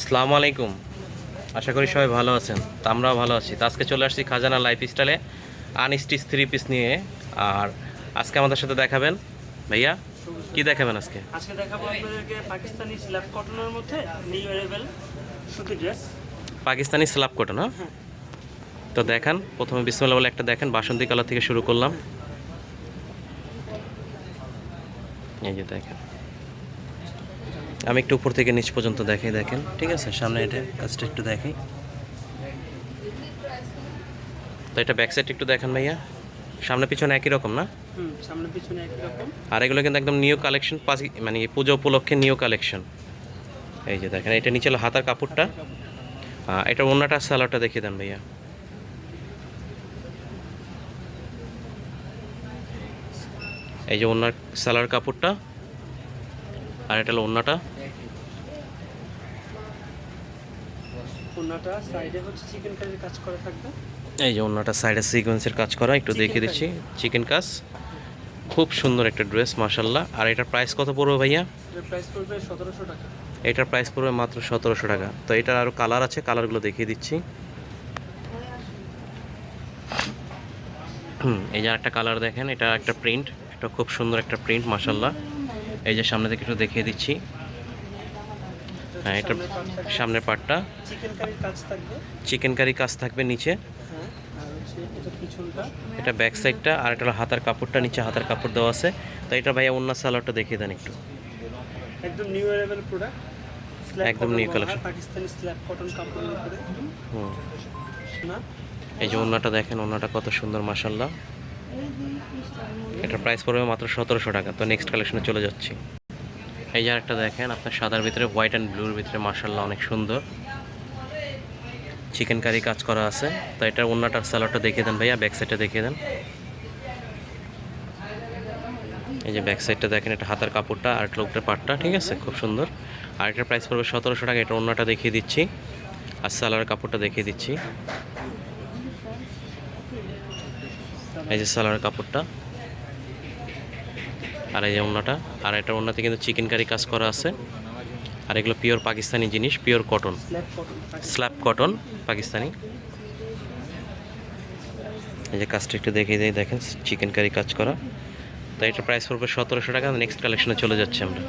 আসসালামু আলাইকুম। আশা করি সবাই ভালো আছেন তা আমরাও ভালো আছি। তো আজকে চলে আসছি খাজানা লাইফ স্টাইলে আনস্টিচ থ্রি পিস নিয়ে। আর আজকে আমাদের সাথে দেখাবেন ভাইয়া কি দেখাবেন আজকে? আজকে দেখাবো আপনাদেরকে পাকিস্তানি স্ল্যাব কটনের মধ্যে নিউ অ্যারেবেল সুতি ড্রেস পাকিস্তানি স্লাব কটন হ্যাঁ। তো দেখান প্রথমে বিসমুল্লাহ বলে একটা দেখেন বাসন্তী কালার থেকে শুরু করলাম। এই যে দেখেন। আমি একটু উপর থেকে নিচ পর্যন্ত দেখাই দেখেন। ঠিক আছে সামনে এটা কাজটা একটু দেখাই। তো এটা ব্যাক সাইড একটু দেখেন ভাইয়া। সামনে পিছনে একই রকম না? সামনে পিছনে একই রকম। আর এগুলো কিন্তু একদম নিউ কালেকশন মানে এই পুজো উপলক্ষে নিউ কালেকশন এই যে দেখেন এটা নিচে হাতার কাপড়টা। এটা অন্যটা সালোয়ারটা দেখিয়ে দেন ভাইয়া। এই যে ওনার সালোয়ার কাপড়টা। আর এটা হলো অন্যটা ওনাটা সাইডে হচ্ছে চিকেন কারির কাজ করা থাকবে। এই যে অন্যটা সাইডে সিকোয়েন্সের কাজ করা একটু দেখিয়ে দিচ্ছি। চিকেন কাজ। খুব সুন্দর একটা ড্রেস মাসাল্লাহ আর এটার প্রাইস কত পড়বে ভাইয়া? প্রাইস পড়বে সতেরোশো টাকা। এটার প্রাইস পড়বে মাত্র সতেরোশো টাকা। তো এটার আরও কালার আছে কালারগুলো দেখিয়ে দিচ্ছি। হুম এই যে একটা কালার দেখেন এটা একটা প্রিন্ট এটা খুব সুন্দর একটা প্রিন্ট মাসাল্লাহ এই যে সামনে থেকে একটু দেখিয়ে দিচ্ছি। হ্যাঁ এটা সামনের পার্টটা চিকেন কারির কাজ থাকবে। চিকেন কারি কাজ থাকবে নিচে। হ্যাঁ এটা ব্যাক সাইডটা আর এটা হলো হাতার কাপড়টা নিচে হাতার কাপড় দেওয়া আছে। তো এটা ভাইয়া অন্য সালোয়ারটা দেখিয়ে দেন একটু। একদম নিউ অ্যারেবেল প্রোডাক্ট একদম new collection। Pakistani slab cotton কাপড়ের উপরে। হুম। এই যে ওন্নাটা দেখেন ওন্নাটা কত সুন্দর মাসাল্লাহ এটার প্রাইস পড়বে মাত্র সতেরোশো টাকা। তো নেক্সট কালেকশনে চলে যাচ্ছি। এই যে একটা দেখেন, আপনার সাদার ভিতরে হোয়াইট অ্যান্ড ব্লুর ভিতরে মাসাল্লাহ অনেক সুন্দর। চিকেন কারি কাজ করা আছে। তো এটার ওন্নাটার স্যালাডটা দেখিয়ে দেন ভাইয়া ব্যাক সাইডটা দেখিয়ে দেন। এই যে ব্যাক সাইডটা দেখেন, এটা হাতার কাপড়টা আর লোকটার পাটটা, ঠিক আছে? খুব সুন্দর। আর এটার প্রাইস পড়বে সতেরোশো টাকা, এটা ওন্নাটা দেখিয়ে দিচ্ছি। আর সালোয়ার কাপড়টা দেখিয়ে দিচ্ছি। এই যে সালোয়ার কাপড়টা। আর এই যে ওন্নাটা। আর এটা ওন্নাতে কিন্তু চিকেন কারি কাজ করা আছে। আর এগুলো পিওর পাকিস্তানি জিনিস pure cotton slab cotton Pakistani. এই যে কাজটা একটু দেখিয়ে দিই দেখেন চিকেন কারি কাজ করা। তো এটা প্রাইস পড়বে সতেরোশো টাকা নেক্সট কালেকশনে চলে যাচ্ছে আমরা।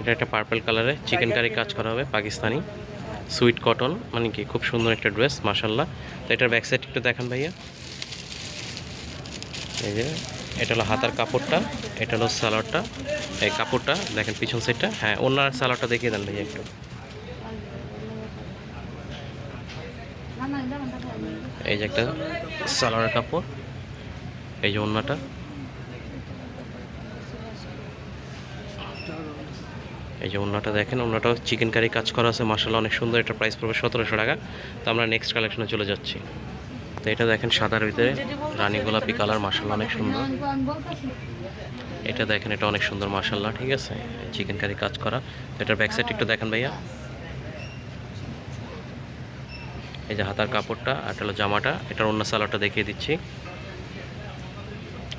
এটা একটা পার্পল কালারে চিকেন কারি কাজ করা হবে পাকিস্তানি। সুইট কটন মানে কি, খুব সুন্দর একটা ড্রেস মাসাল্লাহ তো এটার ব্যাক সাইড একটু দেখান ভাইয়া। এই যে, এটা হলো হাতার কাপড়টা, এটা হলো সালোয়ারটা। এই কাপড়টা, দেখেন পিছন সাইডটা হ্যাঁ ওনার সালোয়ারটা দেখিয়ে দেন ভাইয়া একটু। এই যে একটা সালোয়ারের কাপড়, এই যে ওন্নাটা। এই যে অন্যটা দেখেন ওন্নাটাও চিকেন কারি কাজ করা আছে মাসাল্লাহ অনেক সুন্দর, এটা প্রাইস পড়বে সতেরোশো টাকা। তো আমরা নেক্সট কালেকশনে চলে যাচ্ছি। তো এটা দেখেন সাদার ভিতরে, রানী গোলাপি কালার মাসাল্লাহ অনেক সুন্দর। এটা দেখেন, এটা অনেক সুন্দর মাসাল্লাহ ঠিক আছে? চিকেন কারি কাজ করা। এটার ব্যাক সাইড একটু দেখেন ভাইয়া। এই যে হাতার কাপড়টা, আর হলো জামাটা, এটার অন্য সালোয়ারটা দেখিয়ে দিচ্ছি।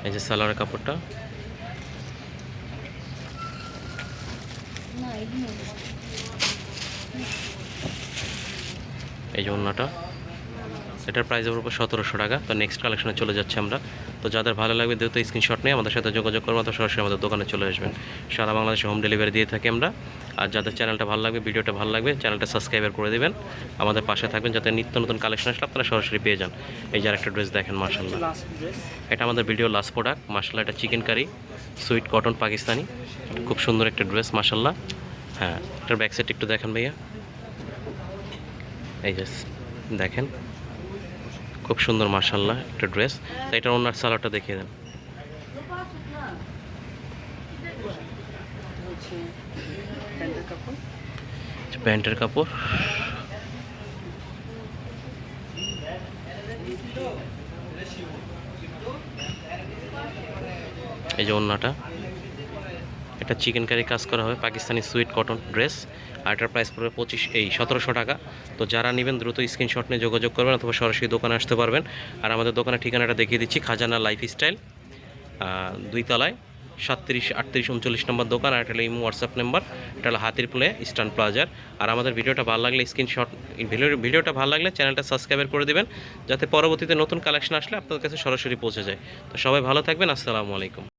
এই যে সালোয়ারের কাপড়টা। এই যে অন্যটা এটার প্রাইস উপর সতেরোশো টাকা। তো নেক্সট কালেকশনে চলে যাচ্ছে আমরা। তো যাদের ভালো লাগবে দ্রুত স্ক্রিনশট নিয়ে আমাদের সাথে যোগাযোগ করব তো সরাসরি আমাদের দোকানে চলে আসবেন। সারা বাংলাদেশে হোম ডেলিভারি দিয়ে থাকি আমরা। আর যাদের চ্যানেলটা ভালো লাগবে ভিডিওটা ভালো লাগবে চ্যানেলটা সাবস্ক্রাইবার করে দেবেন। আমাদের পাশে থাকবেন যাতে নিত্য নতুন কালেকশন আসলে আপনারা সরাসরি পেয়ে যান। এই যে আরেকটা ড্রেস দেখেন মার্শাল্লাহ এটা আমাদের ভিডিও লাস্ট প্রোডাক্ট মার্শাল্লাহ এটা chikankari sweet cotton Pakistani. খুব সুন্দর একটা ড্রেস মার্শাল্লাহ হ্যাঁ এটার ব্যাক সাইড একটু দেখেন ভাইয়া। এই যে, দেখেন। খুব সুন্দর মার্শাল্লাহ একটা ড্রেস। তো এটার ওনার সালোয়ারটা দেখিয়ে দেন। প্যান্টের কাপড়। এই যে ওন্নাটা এটা চিকেন কারি কাজ করা হবে, পাকিস্তানি সুইট কটন ড্রেস আর এটার প্রাইস পড়বে পঁচিশ, এই সতেরোশো টাকা। তো যারা নেবেন দ্রুত স্ক্রিনশট নিয়ে যোগাযোগ করবেন অথবা সরাসরি দোকানে আসতে পারবেন। আর আমাদের দোকানের ঠিকানাটা দেখিয়ে দিচ্ছি, খাজানা লাইফ স্টাইল দুই তলায় সাতত্রিশ, আটত্রিশ, উনচল্লিশ নম্বর দোকান, আর এটা হলো ইমো হোয়াটসঅ্যাপ নাম্বার এটা হলো হাতির পুলে ইস্টার্ন প্লাজার আর আমাদের ভিডিওটা ভালো লাগলে স্ক্রিনশট ভিডিও ভিডিওটা ভালো লাগলে চ্যানেলটা সাবস্ক্রাইব করে দেবেন, যাতে পরবর্তীতে নতুন কালেকশন আসলে আপনাদের কাছে সরাসরি পৌঁছে যায়। তো সবাই ভালো থাকবেন, আসসালামু আলাইকুম।